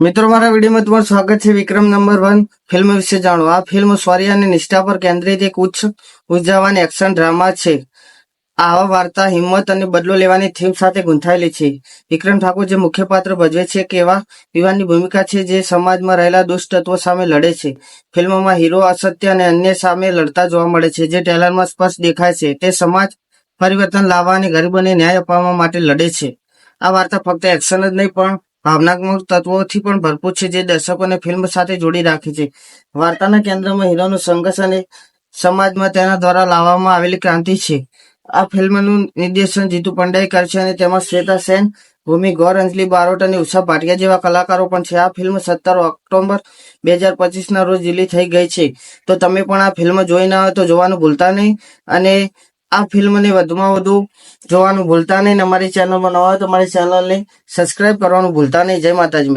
મિત્રો, મારા વિડીયોમાં તમારું સ્વાગત છે વિક્રમ નંબર વન ફિલ્મ વિશે જાણો આ ફિલ્મ સ્વર્ય અને નિષ્ઠા પર કેન્દ્રિત એક ઉચ્ચ, ઉર્જાવાન એક્શન ડ્રામા છે. આવા વાર્તા, હિંમત અને બદલો લેવાની થીમ સાથે ગૂંથાયેલી છે. વિક્રમ ઠાકોર જે મુખ્ય પાત્ર ભજવે છે કે એવા વિવાનની ભૂમિકા છે જે સમાજમાં રહેલા દુષ્ટ તત્વો સામે લડે છે. ફિલ્મમાં હીરો અસત્ય અને અન્ય સામે લડતા જોવા મળે છે, જે ટેલરમાં સ્પષ્ટ દેખાય છે. તે સમાજ પરિવર્તન લાવવા અને ગરીબોને ન્યાય અપાવવા માટે લડે છે. આ વાર્તા ફક્ત એક્શન જ નહીં, પણ ભાવનાત્મક તત્વોથી પણ ભરપૂર છે જે દર્શકોને ફિલ્મ સાથે જોડી રાખે છે. વાર્તાના કેન્દ્રમાં હીરોનો સંઘર્ષ અને સમાજમાં તેના દ્વારા લાવવામાં આવેલી ક્રાંતિ છે. આ ફિલ્મનું નિર્દેશન જીતુ પંડ્યાએ કરે છે અને તેમાં શ્વેતા સેન, ભૂમિ ગૌર, અંજલિ બારોટ અને ઉષા ભાટિયા જેવા કલાકારો પણ છે. આ ફિલ્મ સત્તર ઓક્ટોબર બે હજાર પચીસના રોજ રિલીઝ થઈ ગઈ છે. તો તમે પણ આ ફિલ્મ જોઈ ના હોય તો જોવાનું ભૂલતા નહીં. અને આ ફિલ્મને વધુમાં વધુ જોવાનું ભૂલતા નહીં અમારી ચેનલમાં નવા હોય તો અમારી ચેનલને સબસ્ક્રાઇબ કરવાનું ભૂલતા નહીં. જય માતાજી.